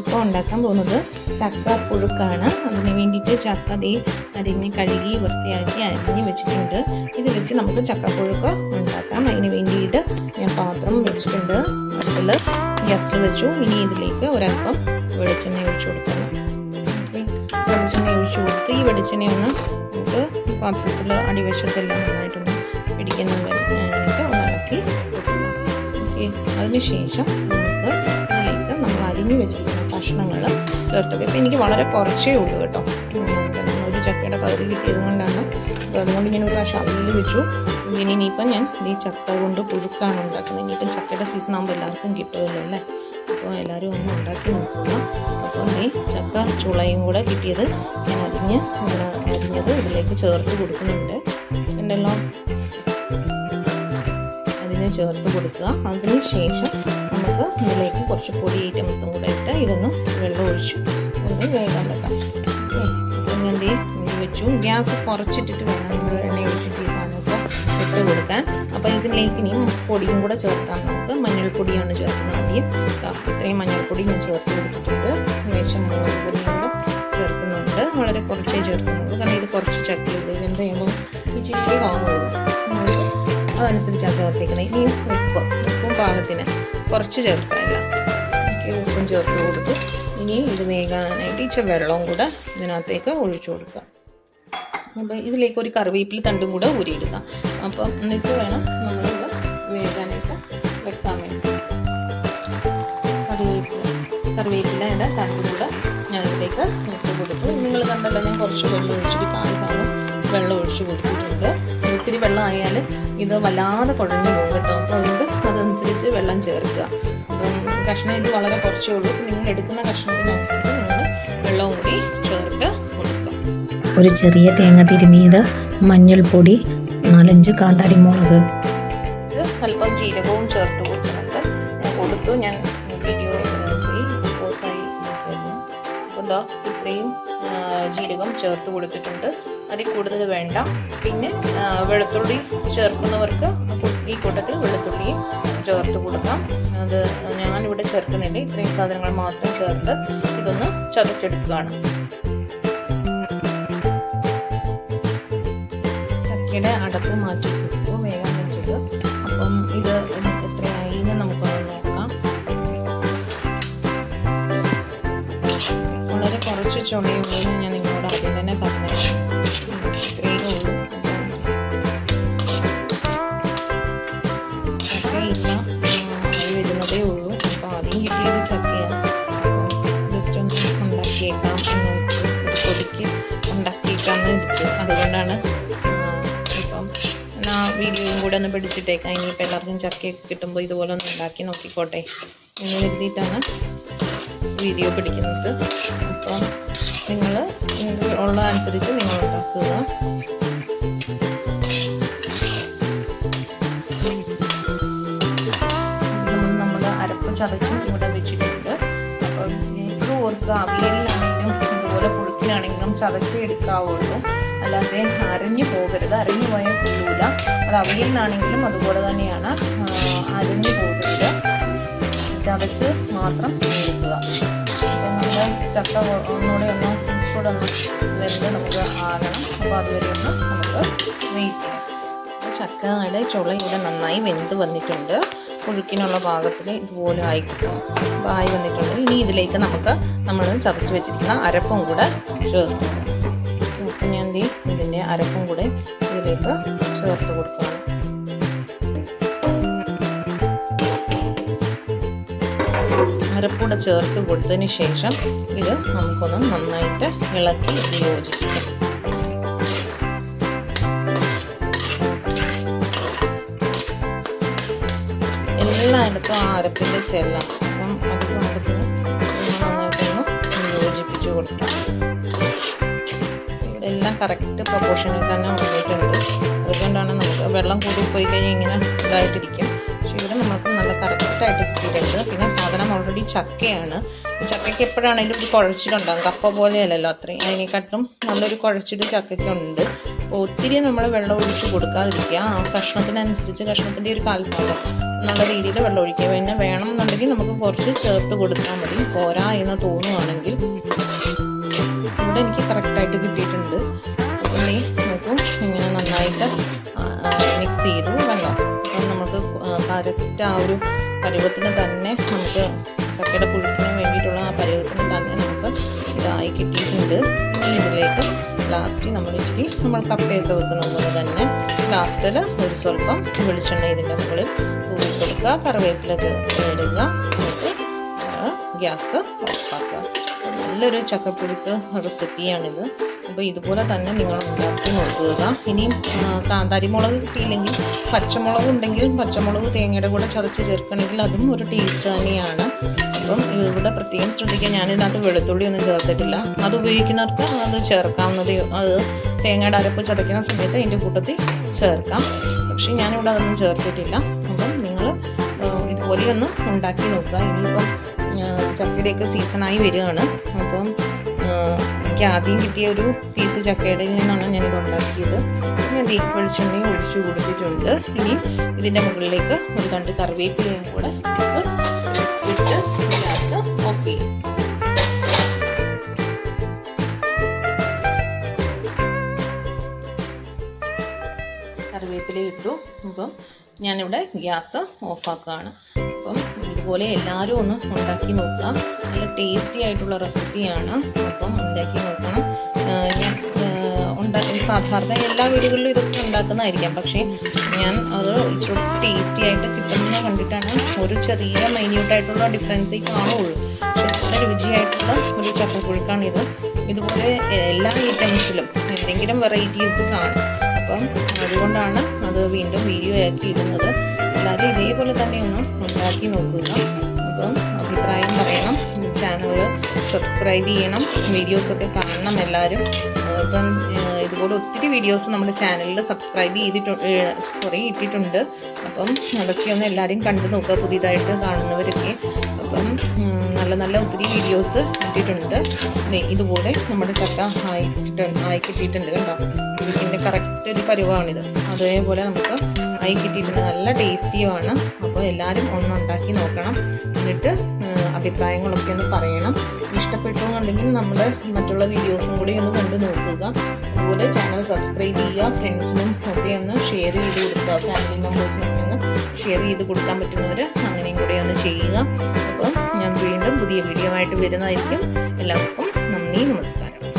ഇപ്പോൾ ഉണ്ടാക്കാൻ പോകുന്നത് ചക്ക പുഴുക്കാണ്. അതിന് വേണ്ടിയിട്ട് ചക്ക ദേ അരിഞ്ഞ് കഴുകി വൃത്തിയാക്കി അരിഞ്ഞ് വെച്ചിട്ടുണ്ട്. ഇത് വെച്ച് നമുക്ക് ചക്കപ്പുഴുക്ക് ഉണ്ടാക്കാം. അതിന് വേണ്ടിയിട്ട് ഞാൻ പാത്രം വെച്ചിട്ടുണ്ട്. അടുപ്പിൽ ഗ്യാസിൽ വെച്ചു. ഇനി ഇതിലേക്ക് ഒരൽപ്പം വെളിച്ചെണ്ണ ഒഴിച്ചു കൊടുക്കണം. വെളിച്ചെണ്ണ ഒഴിച്ചു കൊടുത്ത് ഈ വെളിച്ചെണ്ണ ഒന്ന് നമുക്ക് പാത്രത്തിൽ അടിവശത്തെല്ലാം നന്നായിട്ടൊന്ന് പിടിക്കുന്ന ഓക്കെ. അതിനുശേഷം നമുക്ക് ഇതിലേക്ക് നമ്മൾ അരിഞ്ഞ് വെച്ചിരിക്കുന്ന കഷ്ണങ്ങൾ ചേർത്തത്. ഇപ്പം എനിക്ക് വളരെ കുറച്ചേ ഉള്ളൂ കേട്ടോ. ഒരു ചക്കയുടെ പകുതി കിട്ടിയത് കൊണ്ടാണ്. അതുകൊണ്ട് ഞാൻ ഒരു പ്രാവശ്യം അവിയിൽ വെച്ചു. പിന്നെ ഇനിയിപ്പം ഞാൻ ഈ ചക്ക കൊണ്ട് പുഴുക്കാണ് ഉണ്ടാക്കുന്നത്. ഇനിയിപ്പം ചക്കയുടെ സീസൺ ആകുമ്പോൾ എല്ലാവർക്കും കിട്ടുമല്ലോ അല്ലേ? അപ്പോൾ എല്ലാവരും ഒന്ന് ഉണ്ടാക്കി നോക്കുക. അപ്പോൾ ഈ ചക്ക ചുളയും കൂടെ കിട്ടിയത് ഞാൻ അരിഞ്ഞ് അരിഞ്ഞത് ഇതിലേക്ക് ചേർത്ത് കൊടുക്കുന്നുണ്ട്. ഉണ്ടല്ലോ അതിന് ചേർത്ത് കൊടുക്കുക. അതിന് ശേഷം നമുക്ക് ഇതിലേക്ക് കുറച്ച് പൊടി ഐറ്റംസും കൂടെ ഇട്ട് ഇതൊന്ന് വെള്ളം ഒഴിച്ച് ഒന്ന് വേഗം വെക്കാം. ഇത് വെച്ചു. ഗ്യാസ് കുറച്ചിട്ടിട്ട് വേണം നമ്മൾ എണ്ണ ഒഴിച്ചിട്ട് ഈ സാധനമൊക്കെ ഇട്ട് കൊടുക്കാൻ. അപ്പം ഇതിലേക്ക് ഇനി പൊടിയും കൂടെ ചേർക്കാം. നമുക്ക് മഞ്ഞൾപ്പൊടിയാണ് ചേർക്കുന്നത് ആദ്യം. ഇത്രയും മഞ്ഞൾപ്പൊടി ഞാൻ ചേർത്ത് കൊടുത്തിട്ടുണ്ട്. ഏകദേശം മുളക് പൊടിയും കൂടെ ചേർക്കുന്നുണ്ട്. വളരെ കുറച്ചേ ചേർക്കുന്നുള്ളൂ. കാരണം ഇത് കുറച്ച് ചക്കയുള്ളൂ ഇതെന്ത് ചെയ്യുമ്പോൾ ഇച്ചിരി കാണുള്ളൂ. അതനുസരിച്ചാണ് ചേർത്തിക്കുന്നത് ഇനി ഉപ്പ് ഉപ്പും പാകത്തിന് കുറച്ച് ചേർക്കാനില്ല. ഉപ്പും ചേർത്ത് കൊടുത്ത് ഇനി ഇത് വേകാനായിട്ട് ഇച്ചിരി വെള്ളവും കൂടെ ഇതിനകത്തേക്ക് ഒഴിച്ചു കൊടുക്കുക അപ്പോൾ ഇതിലേക്ക് ഒരു കറിവേപ്പില തണ്ടും കൂടെ ഊരിയിടുക. അപ്പം എന്നിട്ട് വേണം നമ്മളിത് വേകാനായിട്ട് വെക്കാൻ വേണ്ടി. കറിവേപ്പില കറിവേപ്പിലയുടെ തണ്ടും കൂടെ ഞാൻ ഇതിലേക്ക് ഇട്ട് കൊടുത്തു. നിങ്ങൾ കണ്ടല്ലോ ഞാൻ കുറച്ച് വെള്ളം ഒഴിച്ചിട്ട് പാൽ പാലും വെള്ളം ഒഴിച്ച് കൊടുത്തിട്ടുണ്ട്. ഒത്തിരി വെള്ളം ആയാൽ ഇത് വല്ലാതെ കുഴഞ്ഞു പോകും കേട്ടോ. അപ്പോൾ അതുകൊണ്ട് അതനുസരിച്ച് വെള്ളം ചേർക്കുക. കഷ്ണം ഇത് വളരെ കുറച്ചേ ഉള്ളൂ. നിങ്ങൾ എടുക്കുന്ന കഷ്ണത്തിനനുസരിച്ച് നിങ്ങൾ വെള്ളവും കൂടി ചേർത്ത് കൊടുക്കുക. ഒരു ചെറിയ തേങ്ങ തിരുമിയത് മഞ്ഞൾപ്പൊടി നാലഞ്ച് കാന്താരിമുളക് ഇത് അല്പം ജീരകവും ചേർത്ത് കൊടുക്കുന്നുണ്ട് ഞാൻ കൊടുത്തു. ഞാൻ വീഡിയോ അപ്പോൾ എന്താ ഇത്രയും ജീരകം ചേർത്ത് കൊടുത്തിട്ടുണ്ട്. അതിൽ കൂടുതൽ വേണ്ട. പിന്നെ വെളുത്തുള്ളി ചേർക്കുന്നവർക്ക് ഈ കൂട്ടത്തിൽ വെളുത്തുള്ളിയും ചേർത്ത് കൊടുക്കാം. അത് ഞാനിവിടെ ചേർക്കുന്നില്ല. ഇത്രയും സാധനങ്ങൾ മാത്രം ചേർത്ത് ഇതൊന്ന് ചതച്ചെടുക്കുകയാണ്. ചക്കയുടെ അടപ്പ് മാറ്റി കൊടുത്തു വേഗം വെച്ചത്. അപ്പം ഇത് നമുക്കൊന്ന് നോക്കാം. കുറച്ച് ചുമയുള്ളൂ എന്ന് ഞാൻ വെച്ചു അതുകൊണ്ടാണ് ആ, ഇപ്പം എന്നാ വീഡിയോയും കൂടെ ഒന്ന് പിടിച്ചിട്ടേക്കാം. ഇനിയിപ്പോൾ എല്ലാവർക്കും ചക്കയൊക്കെ കിട്ടുമ്പോൾ ഇതുപോലെ ഒന്ന് ഉണ്ടാക്കി നോക്കിക്കോട്ടെ എന്ന് കരുതിയിട്ടാണ് വീഡിയോ പിടിക്കുന്നത്. അപ്പോൾ നിങ്ങൾ നിങ്ങൾക്ക് ഉള്ള അനുസരിച്ച് നിങ്ങൾ ഉണ്ടാക്കുക. നമ്മൾ അരപ്പ് ചതച്ചും ഇവിടെ വെച്ചിട്ടുണ്ട്. അപ്പം ഇത് ഓർക്കുക ഇതുപോലെ പുഴുക്കിലാണെങ്കിലും ചതച്ചെടുക്കാവുള്ളൂ അല്ലാതെ അരഞ്ഞു പോകരുത്. അരഞ്ഞു പോയാൽ കൊള്ളൂല അത് അവിയലിനാണെങ്കിലും അതുപോലെ തന്നെയാണ് അരഞ്ഞു പോകരുത്. ചതച്ച് മാത്രം എടുക്കുക. നമ്മുടെ ചക്ക ഒന്നുകൂടെ ഒന്ന് കൂടെ ഒന്ന് വെന്ത് നമുക്ക് ആകണം. അപ്പോൾ അതുവരെ ഒന്ന് നമുക്ക് വെയിറ്റ് ചെയ്യാം. ചക്കയുടെ ചുള ഇവിടെ നന്നായി വെന്ത് വന്നിട്ടുണ്ട്. പുഴുക്കിനുള്ള പാകത്തിൽ ഇതുപോലെ ആയി കിട്ടും. ആയി വന്നിട്ടുണ്ട്. ഇനി ഇതിലേക്ക് നമുക്ക് നമ്മൾ ചതച്ച് വെച്ചിരിക്കുന്ന അരപ്പും കൂടെ ചേർക്കും. അപ്പം ഞാൻ ഇതിന്റെ അരപ്പും കൂടെ ഇതിലേക്ക് ചേർത്ത് കൊടുക്കണം അരപ്പൂടെ ചേർത്ത് കൊടുത്തതിന് ശേഷം ഇത് നമുക്കൊന്ന് നന്നായിട്ട് ഇളക്കി യോജിപ്പിക്കാം. എല്ലായിടത്തും ആ അരപ്പിന്റെ ചെല്ല. അപ്പം അത് നമുക്ക് നന്നായിട്ടൊന്ന് യോജിപ്പിച്ച് കൊടുക്കാം. എല്ലാം കറക്റ്റ് പ്രൊപ്പോർഷനിൽ തന്നെ വന്നിട്ടുണ്ട്. അതുകൊണ്ടാണ് നമുക്ക് വെള്ളം കൂടി പോയി കഴിഞ്ഞാൽ ഇങ്ങനെ ഇതായിട്ടിരിക്കും. പക്ഷെ ഇവിടെ നമുക്ക് നല്ല കറക്റ്റായിട്ട് കിട്ടിയിട്ടുണ്ട്. പിന്നെ സാധനം ഓൾറെഡി ചക്കയാണ്. ചക്കയ്ക്ക് എപ്പോഴാണെങ്കിലും ഒരു കുഴച്ചിട്ടുണ്ടാകും. കപ്പ പോലെയല്ലല്ലോ അത്രയും. അതിനെക്കാട്ടും നല്ലൊരു കുഴച്ചിട്ട് ചക്കയ്ക്കുണ്ട്. അപ്പോൾ ഒത്തിരി നമ്മൾ വെള്ളം ഒഴിച്ച് കൊടുക്കാതിരിക്കുക. ആ കഷ്ണത്തിനനുസരിച്ച് കഷ്ണത്തിന്റെ ഒരു കാൽഭാഗം എന്നുള്ള രീതിയിൽ വെള്ളം ഒഴിക്കുക. പിന്നെ വേണം എന്നുണ്ടെങ്കിൽ നമുക്ക് കുറച്ച് ചേർത്ത് കൊടുത്താൽ മതി. പോരാ എന്ന് തോന്നുവാണെങ്കിൽ. ഇവിടെ എനിക്ക് കറക്റ്റായിട്ട് കിട്ടിയിട്ടുണ്ട്. ഉള്ളി നോക്കൂ. ഇങ്ങനെ നന്നായിട്ട് മിക്സ് ചെയ്തു. വെള്ളം. അപ്പം നമുക്ക് കറക്റ്റ് ആ ഒരു പരുവത്തിന് തന്നെ നമുക്ക് ചക്കയുടെ പുഴുക്കിന് വേണ്ടിയിട്ടുള്ള ആ പരുവത്തിന് തന്നെ നമുക്ക് ഇതായി കിട്ടിയിട്ടുണ്ട്. ഇതിലേക്ക് ലാസ്റ്റ് നമ്മൾ ഇച്ചിരി നമ്മൾ കപ്പയൊക്കെ വെക്കുന്നത് പോലെ തന്നെ ലാസ്റ്റിൽ ഒരു സ്വല്പം വെളിച്ചെണ്ണ ഇതിന്റെ മുകളിൽ ഊരി കൊടുക്കുക. കറിവേപ്പില ചേർത്ത് ഇടുക. എന്നിട്ട് ഗ്യാസ് ഓഫാക്കുക നല്ലൊരു ചക്കപ്പുഴുക്ക് റെസിപ്പിയാണിത്. അപ്പോൾ ഇതുപോലെ തന്നെ നിങ്ങൾ ഉണ്ടാക്കി നോക്കുക. ഇനിയും കാന്താരിമുളക് കാന്താരി മുളക് കിട്ടിയില്ലെങ്കിൽ പച്ചമുളക് ഉണ്ടെങ്കിൽ പച്ചമുളക് തേങ്ങയുടെ കൂടെ ചതച്ച് ചേർക്കണമെങ്കിൽ അതും ഒരു ടേസ്റ്റ് തന്നെയാണ്. അപ്പം ഇവിടെ പ്രത്യേകം ശ്രദ്ധിക്കുക. ഞാനിതിനകത്ത് വെളുത്തുള്ളി ഒന്നും ചേർത്തിട്ടില്ല. അത് ഉപയോഗിക്കുന്നവർക്ക് അത് ചേർക്കാവുന്നതേ അത് തേങ്ങയുടെ അരപ്പ് ചതയ്ക്കുന്ന സമയത്ത് അതിന്റെ കൂട്ടത്തിൽ ചേർക്കാം. പക്ഷേ ഞാനിവിടെ അതൊന്നും ചേർത്തിട്ടില്ല. അപ്പം നിങ്ങൾ ഇതുപോലെ ഉണ്ടാക്കി നോക്കുക. ഇനിയിപ്പം ചക്കയുടെയൊക്കെ സീസണായി വരികയാണ്. അപ്പം എനിക്ക് ആദ്യം കിട്ടിയ ഒരു പീസ് ചക്കയുടെ നിന്നാണ് ഞാനിത് ഉണ്ടാക്കിയത്. ഞാൻ ദീ വെളിച്ചെണ്ണയും ഒഴിച്ചു കൊടുത്തിട്ടുണ്ട്. ഇനി ഇതിന്റെ മുകളിലേക്ക് ഒരു തണ്ട് കറിവേപ്പിലയും കൂടെ ഇട്ട് ഗ്യാസ് ഓഫ് ചെയ്യും. കറിവേപ്പില ഇട്ടു. അപ്പം ഞാനിവിടെ ഗ്യാസ് ഓഫാക്കുകയാണ്. അപ്പം ഇതുപോലെ എല്ലാവരും ഒന്ന് ഉണ്ടാക്കി നോക്കുക. നല്ല ടേസ്റ്റി ആയിട്ടുള്ള റെസിപ്പിയാണ് അപ്പം ഉണ്ടാക്കി നോക്കണം. ഞാൻ ഉണ്ടാക്കി സാധാരണ എല്ലാ വീടുകളിലും ഇതൊക്കെ ഉണ്ടാക്കുന്നതായിരിക്കാം. പക്ഷേ ഞാൻ അത് ഇച്ചിരി ടേസ്റ്റി ആയിട്ട് കിട്ടുന്നതിനെ കണ്ടിട്ടാണ് ഒരു ചെറിയ മൈന്യൂട്ടായിട്ടുള്ള ഡിഫറൻസേ കാണുള്ളൂ നല്ല രുചിയായിട്ടുള്ള ഒരു ചക്കക്കുഴുക്കാണിത് ഇതുപോലെ എല്ലാ ഐറ്റംസിലും എന്തെങ്കിലും വെറൈറ്റീസ് കാണും. അപ്പം അതുകൊണ്ടാണ് അത് വീണ്ടും വീഡിയോ ആക്കി ഇടുന്നത്. അല്ലാതെ ഇതേപോലെ തന്നെ ഒന്ന് ഉണ്ടാക്കി നോക്കുക. അപ്പം അഭിപ്രായം പറയണം. ചാനൽ സബ്സ്ക്രൈബ് ചെയ്യണം. വീഡിയോസൊക്കെ കാണണം എല്ലാവരും. അപ്പം ഇതുപോലെ ഒത്തിരി വീഡിയോസ് നമ്മുടെ ചാനലിൽ സബ്സ്ക്രൈബ് ചെയ്തിട്ടുണ്ട് സോറി ഇട്ടിട്ടുണ്ട്. അപ്പം അതൊക്കെ ഒന്ന് എല്ലാവരും കണ്ടു നോക്കുക. പുതിയതായിട്ട് കാണുന്നവരൊക്കെ. അപ്പം നല്ല നല്ല ഒത്തിരി വീഡിയോസ് കിട്ടിയിട്ടുണ്ട് ഇതുപോലെ നമ്മുടെ ചക്ക ആയിട്ടുണ്ട് ആയി കിട്ടിയിട്ടുണ്ട് കണ്ടോ? ഇതിന്റെ കറക്റ്റ് ഒരു പരുവാണിത്. അതേപോലെ നമുക്ക് ആയി കിട്ടിയിട്ടുണ്ട്. നല്ല ടേസ്റ്റിയുമാണ് അപ്പോൾ എല്ലാവരും ഒന്നുണ്ടാക്കി നോക്കണം. എന്നിട്ട് അഭിപ്രായങ്ങളൊക്കെ ഒന്ന് പറയണം. ഇഷ്ടപ്പെട്ടു എന്നുണ്ടെങ്കിൽ നമ്മൾ മറ്റുള്ള വീഡിയോസും കൂടി ഒന്ന് കണ്ടു നോക്കുക. അതുപോലെ ചാനൽ സബ്സ്ക്രൈബ് ചെയ്യുക. ഫ്രണ്ട്സിനും ഒക്കെ ഒന്ന് ഷെയർ ചെയ്ത് കൊടുക്കുക. ഫാമിലി മെമ്പേഴ്സിനൊക്കെ ഒന്ന് ഷെയർ ചെയ്ത് കൊടുക്കാൻ പറ്റുന്നവർ അങ്ങനെയും കൂടി ഒന്ന് ചെയ്യുക. പുതിയ വീഡിയോ ആയിട്ട് വരുന്നതായിരിക്കും. എല്ലാവർക്കും നന്ദി നമസ്കാരം.